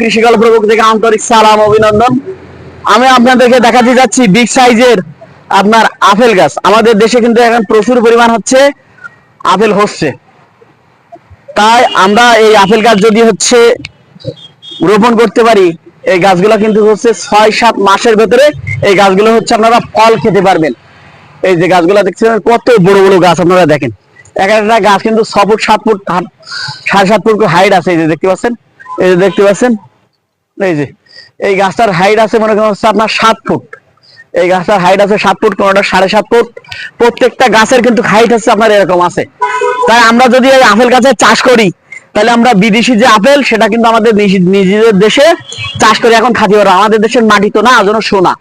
কৃষি গল্প থেকে আন্তরিক সালাম, অভিনন্দন। আমি আপনাদেরকে দেখাতে যাচ্ছি বিগ সাইজের আপনার আপেল গাছ। আমাদের দেশে কিন্তু এখন প্রচুর পরিমাণ হচ্ছে আপেল হচ্ছে। তাই আমরা এই আপেল গাছ যদি হচ্ছে রোপণ করতে পারি, এই গাছগুলো কিন্তু হচ্ছে ছয় সাত মাসের ভেতরে এই গাছগুলো হচ্ছে আপনারা ফল খেতে পারবেন। এই যে গাছগুলো দেখছেন, কত বড় বড় গাছ আপনারা দেখেন। এক একটা গাছ কিন্তু ছ ফুট, সাত ফুট সাড়ে সাত ফুট হাইট আছে, এই যে দেখতে পাচ্ছেন? এই যে দেখতে পাচ্ছেন? এই যে, এই গাছটার হাইট আছে মনে করেন হচ্ছে আপনার সাত ফুট। এই গাছটার হাইট আছে সাত ফুট, কোনোটা সাড়ে সাত ফুট। প্রত্যেকটা গাছের কিন্তু হাইট হচ্ছে আপনার এরকম আছে। তাই আমরা যদি এই আপেল গাছের চাষ করি, তাহলে আমরা বিদেশি যে আপেল, সেটা কিন্তু আমাদের নিজেদের দেশে চাষ করে। এখন খাতে পারব আমাদের দেশের মাটি তো না যেন সোনা।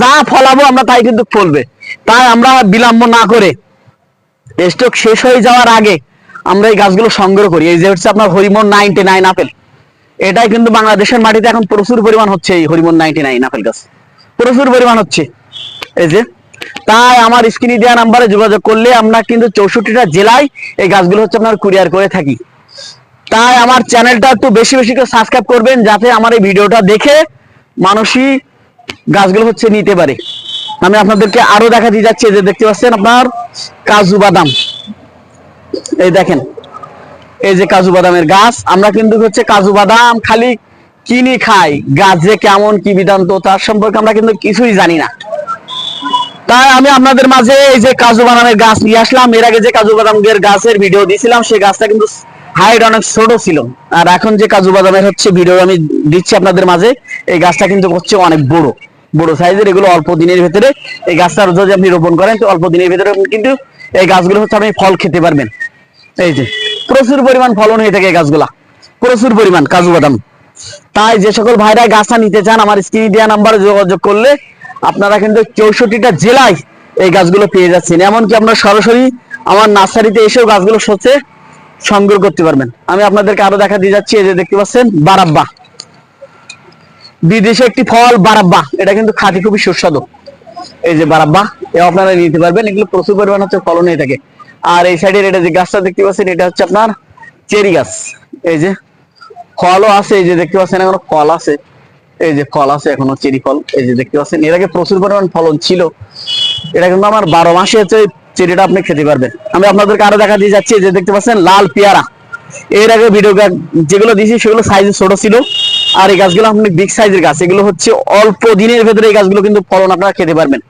যা ফলাবো আমরা তাই কিন্তু ফলবে। তাই আমরা বিলম্ব না করে স্টক শেষ হয়ে যাওয়ার আগে আমরা এই গাছগুলো সংগ্রহ করি। এই যে হচ্ছে আপনার হরিমন নাইনটি নাইন আপেল। এটাই কিন্তু বাংলাদেশের মাটিতে এখন প্রচুর পরিমাণ হচ্ছে এই হরিমন নাইনটি নাইন আপেল গাছ। প্রচুর পরিমাণ হচ্ছে। এই যে, তাই আমার স্ক্রিনে দেওয়া নাম্বারে যোগাযোগ করলে আমরা কিন্তু চৌষট্টিটা জেলায় এই গাছগুলো হচ্ছে আপনার কুরিয়ার করে থাকি। তাই আমার চ্যানেলটা একটু বেশি বেশি করে সাবস্ক্রাইব করবেন, যাতে আমার এই ভিডিওটা দেখে মানুষই গাছগুলো হচ্ছে নিতে পারে। আমি আপনাদেরকে আরও দেখা দিয়ে যাচ্ছি যে দেখতে পাচ্ছেন আপনার কাজু বাদাম। এই দেখেন এই যে কাজু বাদামের গাছ, আমরা কিন্তু হচ্ছে কাজু বাদাম খালি কিনি খাই। গাছ যে কেমন, কি বিধান্ত, তার সম্পর্কে আমরা কিন্তু কিছুই জানি না। তাই আমি আপনাদের মাঝে এই যে কাজু বাদামের গাছ নিয়ে আসলাম। এর আগে যে কাজু বাদামের গাছের ভিডিও দিয়েছিলাম সেই গাছটা কিন্তু হাইট অনেক ছোট ছিল। আর এখন যে কাজু বাদামের হচ্ছে ভিডিও আমি দিচ্ছি আপনাদের মাঝে, এই গাছটা কিন্তু হচ্ছে অনেক বড়। বড় সাইজের, এগুলো অল্প দিনের ভেতরে এই গাছটা যদি আপনি রোপণ করেন, তো অল্প দিনের ভেতরে কিন্তু এই গাছগুলো হচ্ছে আপনি ফল খেতে পারবেন। এই যে। প্রচুর পরিমাণ ফলন হয়ে থাকে গাছগুলা। প্রচুর পরিমাণ কাজু বাদাম। তাই যে সকল ভাইরা গাছটা নিতে চান, আমার স্ক্রিনে দেওয়া নাম্বারে যোগাযোগ করলে আপনারা কিন্তু চৌষট্টিটা জেলায় এই গাছগুলো পেয়ে যাচ্ছেন। এমনকি আপনারা সরাসরি আমার নার্সারিতে এসেও গাছগুলো সচ্ছে সংগ্রহ করতে পারবেন। আমি আপনাদেরকে আরও দেখা দিয়ে যাচ্ছি, এই যে দেখতে পাচ্ছেন, বারাব্বা। বিদেশে একটি ফল, বারাব্বা। এটা কিন্তু খাঁটি, খুবই সুস্বাদু। এই যে বারাব্বা এ আপনারা নিতে পারবেন। এগুলো প্রচুর পরিমাণ হচ্ছে ফলন হয়ে থাকে। আর এই সাইডের এটা যে গাছটা দেখতে পাচ্ছেন, এটা হচ্ছে আপনার চেরি গাছ। এই যে ফলও আছে, এই যে দেখতে পাচ্ছেন এখনও ফল আছে। এই যে ফল আছে, এখনও চেরি ফল। এই যে দেখতে পাচ্ছেন, এর আগে প্রচুর পরিমাণ ফলন ছিল। এটা কিন্তু আমার বারো মাসে হচ্ছে চেরিটা আপনি খেতে পারবেন। আমি আপনাদেরকে আরও দেখা দিয়ে যাচ্ছি, যে দেখতে পাচ্ছেন লাল পেয়ারা। এর আগে ভিডিও যেগুলো দিয়েছি, সেগুলো সাইজ ছোট ছিল। আর এই গাছগুলো আপনি বিগ সাইজের গাছ। এগুলো হচ্ছে অল্প দিনের ভেতরে এই গাছগুলো কিন্তু ফলন আপনারা খেতে পারবেন।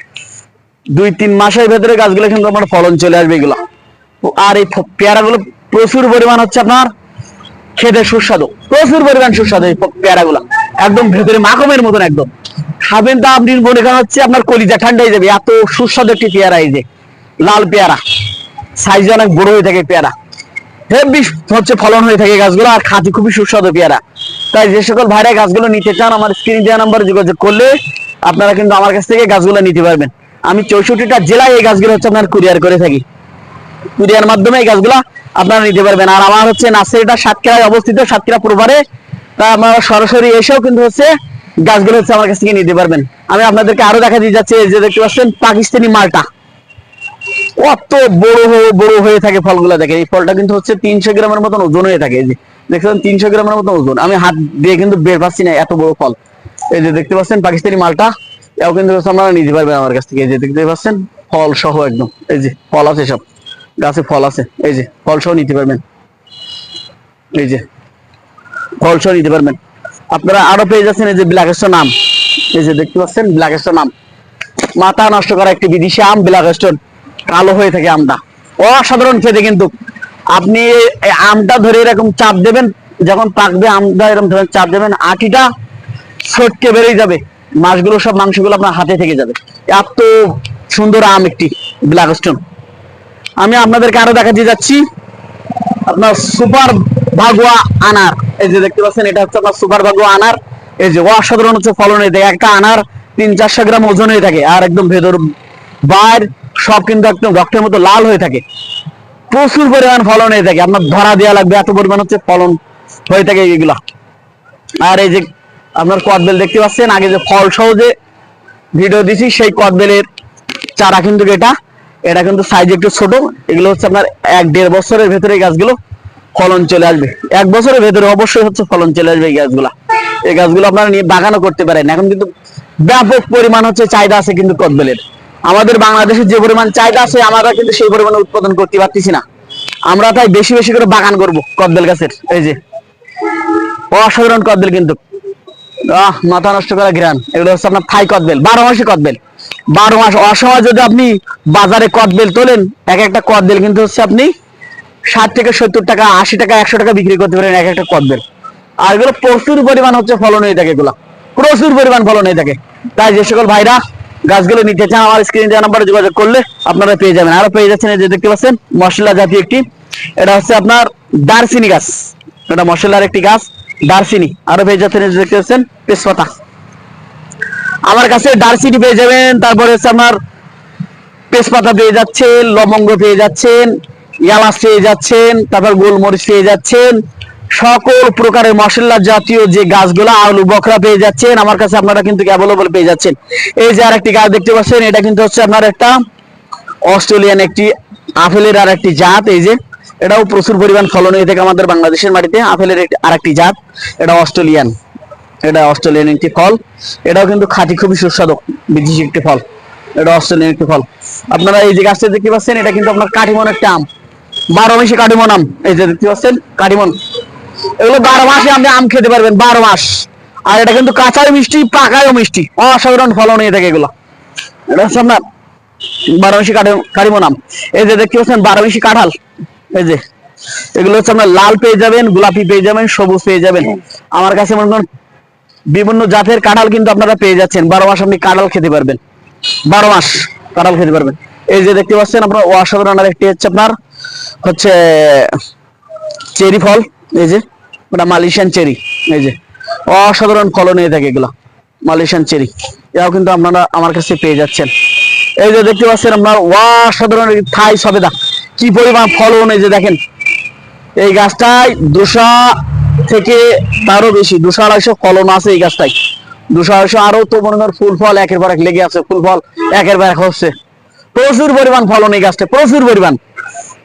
দুই, তিন মাসের ভেতরে গাছগুলো কিন্তু আমার ফলন চলে আসবে এগুলো। আর এই ফ- পেয়ারাগুলো প্রচুর পরিমাণ হচ্ছে আপনার খেতে সুস্বাদু, প্রচুর পরিমাণ সুস্বাদু এই পেয়ারাগুলো, একদম ভেতরে মাখমের মতন একদম। খাবেন তা আপনি মনে করেন হচ্ছে আপনার কলিজা ঠান্ডা হয়ে যাবে, এত সুস্বাদু একটি পেয়ারা এই যে, লাল পেয়ারা। সাইজ অনেক বড় হয়ে থাকে পেয়ারা। হেভি হচ্ছে ফলন হয়ে থাকে গাছগুলো আর খাঁটি খুবই সুস্বাদু পেয়ারা। তাই যে সকল ভাইরা গাছগুলো নিতে চান, আমার স্ক্রিন দেওয়া নাম্বারে যোগাযোগ করলে আপনারা কিন্তু আমার কাছ থেকে গাছগুলো নিতে পারবেন। আমি চৌষট্টিটা জেলায় এই গাছগুলো হচ্ছে আপনার কুরিয়ার করে থাকি। কুরিয়ার মাধ্যমে এই গাছগুলা আপনারা নিতে পারবেন। আর আমার হচ্ছে নার্সারিটা সাতক্ষীরায় অবস্থিত, সাতক্ষীরা প্রভারে তা আপনারা সরাসরি এসেও কিন্তু হচ্ছে গাছগুলো হচ্ছে আমার কাছ থেকে নিতে পারবেন। আমি আপনাদেরকে আরও দেখা দিয়ে যাচ্ছি যে দেখতে পাচ্ছেন, পাকিস্তানি মালটা। কত বড় হয়ে বড় হয়ে থাকে ফলগুলো দেখে এই ফলটা কিন্তু হচ্ছে তিনশো গ্রামের মতন ওজন হয়ে থাকে। দেখছেন তিনশো গ্রামের মতন ওজন। আমি হাত দিয়ে কিন্তু বের পাচ্ছি না এত বড় ফল। এই যে দেখতে পাচ্ছেন, পাকিস্তানি মালটা। এও কিন্তু আপনারা নিতে পারবেন আমার কাছ থেকে। এই যে দেখতে পাচ্ছেন, ফল সহ একদম। এই যে ফল আছে সব। গাছে ফল আছে। এই যে, ফল সহ নিতে পারবেন। এই যে, ফল সহ নিতে পারবেন। আপনারা আরও পেয়ে যাচ্ছেন এই যে ব্ল্যাকেস্টোর নাম। এই যে দেখতে পাচ্ছেন ব্ল্যাকেস্টোর নাম। মাথা নষ্ট করা একটি বিদেশি আম ব্ল্যাকেস্টোর কালো হয়ে থাকে আমটা। অসাধারণ খেতে কিন্তু। আপনি আমটা ধরে এরকম চাপ দেবেন, যখন পাকবে আমটা এরকম ধরে চাপ দেবেন, আটিটা ছটকে বেরিয়ে যাবে। মাছগুলো সব, মাংসগুলো আপনার হাতে থেকে যাবে। এত সুন্দর আম একটি ব্ল্যাকস্টোন আমি আপনাদেরকে আরও দেখাতে যাচ্ছি। আপনার সুপার ভাগুয়া আনার। এই যে দেখতে পাচ্ছেন, এটা হচ্ছে আপনার সুপার ভাগুয়া আনার। এই যে অসাধারণ হচ্ছে ফলন হয়ে থাকে একটা আনার তিন চারশো গ্রাম ওজন হয়ে থাকে আর একদম ভেতর বাইর, সব কিন্তু একদম রক্তের মতো লাল হয়ে থাকে। প্রচুর পরিমাণ ফলন হয়ে থাকে। আপনার ধরা দেওয়া লাগবে, এত পরিমাণ হচ্ছে ফলন হয়ে থাকে এগুলা। আর এই যে আপনার কদবেল দেখতে পাচ্ছেন, আগে যে ফল সহ যে ভিডিও দিছি, সেই কদবেলের চারা কিন্তু এটা এটা কিন্তু সাইজ একটু ছোট। এগুলো হচ্ছে আপনার এক দেড় বছরের ভেতরে গাছগুলো ফলন চলে আসবে। এক বছরের ভেতরে অবশ্যই হচ্ছে ফলন চলে আসবে এই গাছগুলা। এই গাছগুলো আপনারা নিয়ে বাগানও করতে পারেন। এখন কিন্তু ব্যাপক পরিমাণ হচ্ছে চাহিদা আছে কিন্তু কদবেলের। আমাদের বাংলাদেশের যে পরিমাণ চাহিদা আছে, আমরা কিন্তু সেই পরিমাণে উৎপাদন করতে পারতেছি না। আমরা তাই বেশি বেশি করে বাগান করব কদবেল গাছের। এই যে, অসাধারণ কদবেল কিন্তু। মাথা নষ্ট করা গ্রান এগুলো হচ্ছে আপনার থাই কদবেল, বারো মাসে কদবেল। বারো মাস অসময় যদি আপনি বাজারে কদবেল তোলেন, এক একটা কদবেল কিন্তু হচ্ছে আপনি ষাট থেকে সত্তর টাকা, আশি টাকা, একশো টাকা বিক্রি করতে পারেন এক একটা কদবেল আর এগুলো প্রচুর পরিমাণ হচ্ছে ফলন হয়ে থাকে এগুলো। প্রচুর পরিমাণ ফলন হয়ে থাকে। তাই যে সকল ভাইরা গাছগুলো নিতে চান, আমার স্ক্রিন দেওয়া নাম্বারে যোগাযোগ করলে আপনারা পেয়ে যাবেন। আরও পেয়ে যাচ্ছেন যে দেখতে পাচ্ছেন, মশলা জাতীয় একটি। এটা হচ্ছে আপনার দারচিনি গাছ। এটা মশলার একটি গাছ, দারচিনি। আরও পেয়ে যাচ্ছেন যে দেখতে পাচ্ছেন, তেজপাতা। আমার কাছে দারচিনি পেয়ে যাবেন, তারপরে হচ্ছে আপনার তেজপাতা পেয়ে যাচ্ছেন, লবঙ্গ পেয়ে যাচ্ছেন, এলাচ পেয়ে যাচ্ছেন, তারপর গোলমরিচ পেয়ে যাচ্ছেন। সকল প্রকারের মশলা জাতীয় যে গাছগুলো, আলু বকরা পেয়ে যাচ্ছেন, আমার কাছে আপনারা কিন্তু অ্যাভেলেবল পেয়ে যাচ্ছেন। এই যে আরেকটি গাছ দেখতে পাচ্ছেন, এটা কিন্তু হচ্ছে আপনার একটা অস্ট্রেলিয়ান একটি আপেলের আর একটি জাত, এই যে। এটাও প্রচুর পরিমাণ ফলন হয়ে থাকে আমাদের বাংলাদেশের মাটিতে, আপেলের একটি আরেকটি জাত, এটা অস্ট্রেলিয়ান। এটা অস্ট্রেলিয়ান একটি ফল। এটাও কিন্তু খাঁটি, খুবই সুস্বাদু বিদেশি একটি ফল। এটা অস্ট্রেলিয়ান একটি ফল। আপনারা এই যে গাছটা দেখতে পাচ্ছেন, এটা কিন্তু আপনার কাঠিমন একটা আম। বারো মাসে কাঠিমন আম। এই যে দেখতে পাচ্ছেন কাঠিমন এগুলো বারো মাসে আপনি আম খেতে পারবেন, বারো মাস। আর এটা কিন্তু কাঁচাও মিষ্টি, পাকায়ও মিষ্টি। অসাধারণ ফলন হয়ে থাকে এগুলো। এটা হচ্ছে আপনার বারো মাসি কাঠিমন আম। এই যে দেখতে পাচ্ছেন, বারো মাসি কাঁঠাল। এই যে। এগুলো হচ্ছে আপনার লাল পেয়ে যাবেন, গোলাপি পেয়ে যাবেন, সবুজ পেয়ে যাবেন। আমার কাছে মনে করেন বিভিন্ন জাতের কাঁঠাল কিন্তু আপনারা পেয়ে যাচ্ছেন। বারো মাস আপনি কাঁঠাল খেতে পারবেন। বারো মাস কাঁঠাল খেতে পারবেন। এই যে দেখতে পাচ্ছেন আপনার অসাধারণ একটি হচ্ছে আপনার, হচ্ছে চেরি ফল, এই যে, ওটা মালয়েশিয়ান চেরি, এই যে। অসাধারণ ফলন হয়ে থাকে এগুলো, মালয়েশিয়ান চেরি। এটাও কিন্তু আপনারা আমার কাছে পেয়ে যাচ্ছেন। এই যে দেখতে পাচ্ছেন আপনার, অসাধারণ থাই সবেদা। কি পরিমাণ ফলন এই যে দেখেন। এই গাছটায় দুশো থেকে তারও বেশি। দুশো আড়াইশো ফলন আছে এই গাছটায়। দুশো আড়াইশো আরও তো মনে করেন ফুল ফল একের পর এক লেগে আছে, ফুল ফল একের পর এক হচ্ছে। প্রচুর পরিমাণ ফলন এই গাছটা প্রচুর পরিমাণ।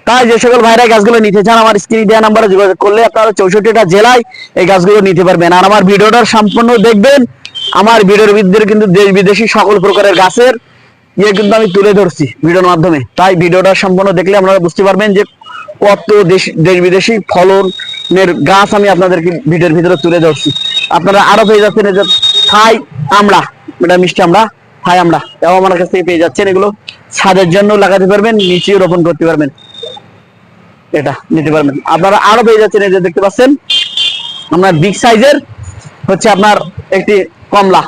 তাই যে সকল ভাইরা গাছগুলো নিতে চান, আমার স্ক্রিন দেওয়া নাম্বারে যোগাযোগ করলে আপনারা চৌষট্টিটা জেলায় এই গাছগুলো নিতে পারবেন। আর আমার ভিডিওটার সম্পূর্ণ দেখবেন। আমার ভিডিওর ভিতরে কিন্তু দেশ বিদেশি সকল প্রকারের গাছের ইয়ে কিন্তু আমি তুলে ধরছি ভিডিওর মাধ্যমে। তাই ভিডিওটা সম্পূর্ণ দেখলে আপনারা বুঝতে পারবেন যে কত দেশ দেশ বিদেশি ফলনের গাছ আমি আপনাদেরকে ভিডিওর ভিতরে তুলে ধরছি। আপনারা আরও পেয়ে যাচ্ছেন এই যে থাই আমড়া। এটা মিষ্টি আমরা থাই আমড়া। এও আমার কাছ থেকে পেয়ে যাচ্ছেন এগুলো। ছাদের জন্য লাগাতে পারবেন নিচেও রোপণ করতে পারবেন। এটা নিতে পারবেন। আপনারা আরও পেয়ে যাচ্ছেন এই যে দেখতে পাচ্ছেন, আপনার বিগ সাইজের হচ্ছে আপনার একটি কমলা।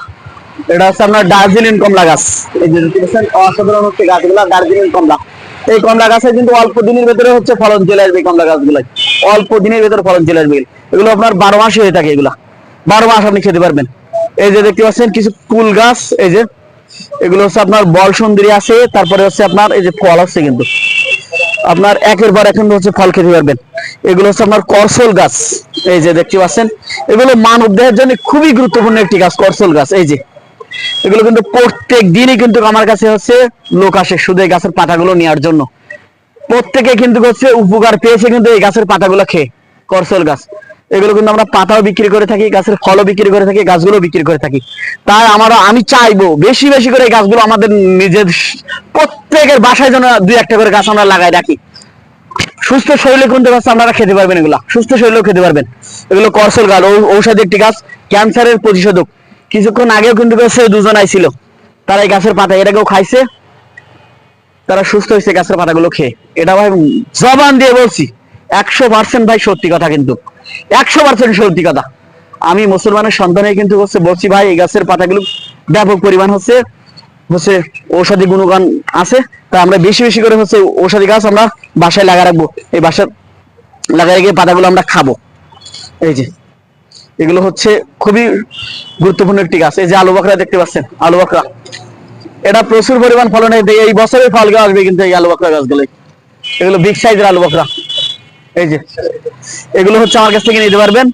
এটা হচ্ছে আপনার দার্জিলিং কমলা গাছ। এই যে দেখতে পাচ্ছেন, অসাধারণ হচ্ছে গাছগুলা, দার্জিলিং কমলা। এই কমলা গাছে কিন্তু অল্প দিনের ভেতরে হচ্ছে ফলন চলে আসবে কমলা গাছগুলাই অল্প দিনের ভেতরে ফলন চলে আসবে। এগুলো আপনার বারো মাসে হয়ে থাকে এগুলা। বারো মাস আপনি খেতে পারবেন। এই যে দেখতে পাচ্ছেন, কিছু কুল গাছ, এই যে, এগুলো হচ্ছে আপনার বল সুন্দরী আছে, তারপরে হচ্ছে আপনার এই যে ফল হচ্ছে কিন্তু। আপনার একের পর এখন হচ্ছে ফল খেতে পারবেন। এগুলো হচ্ছে আপনার করসল গাছ, এই যে দেখতে পাচ্ছেন। এগুলো মানব দেহের জন্য খুবই গুরুত্বপূর্ণ একটি গাছ, করসল গাছ, এই যে। এগুলো কিন্তু প্রত্যেক দিনই কিন্তু আমার কাছে হচ্ছে লোক আসে শুধু এই গাছের পাতাগুলো নেওয়ার জন্য। প্রত্যেকে কিন্তু হচ্ছে উপকার পেয়েছে কিন্তু এই গাছের পাতাগুলো খেয়ে, করসল গাছ। এগুলো কিন্তু আমরা পাতাও বিক্রি করে থাকি, গাছের ফলও বিক্রি করে থাকি, গাছগুলো বিক্রি করে থাকি। তাই আমরা আমি চাইব বেশি বেশি করে এই গাছগুলো আমাদের নিজের প্রত্যেকের বাসায় যেন দুই একটা করে গাছ আমরা লাগাই রাখি। সুস্থ শরীরে কিন্তু গাছ আপনারা খেতে পারবেন এগুলো। সুস্থ শরীরেও খেতে পারবেন। এগুলো করসল গাছ ঔষধি একটি গাছ, ক্যান্সারের প্রতিষেধক। কিছুক্ষণ আগেও কিন্তু দুজন আইছিল। তারা এই গাছের পাতা এটাকেও খাইছে? তারা সুস্থ হয়েছে গাছের পাতাগুলো খেয়ে। এটা ভাই জবান দিয়ে বলছি, একশো পার্সেন্ট ভাই সত্যি কথা কিন্তু। একশো পার্সেন্ট সত্যি কথা। আমি মুসলমানের সন্তানে কিন্তু হচ্ছে বলছি, ভাই, এই গাছের পাতাগুলো ব্যাপক পরিমাণ হচ্ছে হচ্ছে ঔষধি গুণগান আছে, তা আমরা বেশি বেশি করে হচ্ছে ঔষধি গাছ আমরা বাসায় লাগা রাখব। এই বাসায় লাগাই রেখে পাতাগুলো আমরা খাব। এই যে। এগুলো হচ্ছে খুবই গুরুত্বপূর্ণ একটি গাছ। এই যে আলু বকরা দেখতে পাচ্ছেন, আলু বকরা। এটা প্রচুর পরিমাণ ফলনে এই বছরে ফল গাছ আসবে কিন্তু এই আলু বকরা গাছগুলো এগুলো বিগ সাইজের আলু বকরা। এই যে, এগুলো হচ্ছে আমার কাছ থেকে নিতে পারবেন।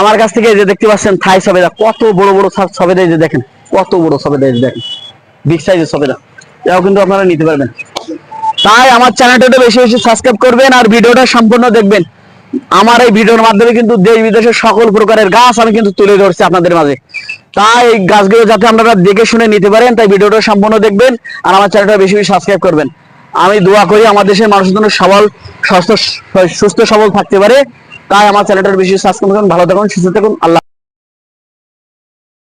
আমার কাছ থেকে যে দেখতে পাচ্ছেন থাই সবেদা। কত বড় বড় সব সবেদা যে দেখেন, কত বড় সবেদা যে দেখেন। বিগ সাইজের সবেদা। এটাও কিন্তু আপনারা নিতে পারবেন। তাই আমার চ্যানেলটা বেশি বেশি সাবস্ক্রাইব করবেন আর ভিডিওটা সম্পূর্ণ দেখবেন। আমার এই ভিডিওর মাধ্যমে কিন্তু দেশ বিদেশের সকল প্রকারের গাছ আমি কিন্তু তুলে ধরছি আপনাদের মাঝে। তাই এই গাছগুলো যাতে আপনারা দেখে শুনে নিতে পারেন, তাই ভিডিওটা সম্পূর্ণ দেখবেন আর আমার চ্যানেলটা বেশি বেশি সাবস্ক্রাইব করবেন। আমি দোয়া করি আমার দেশের মানুষের জন্য সবল, সুস্থ সুস্থ, সবল থাকতে পারে। তাই আমার চ্যানেলটা বেশি সাবস্ক্রাইব করুন ভালো থাকুন, সুস্থ থাকুন। আল্লাহ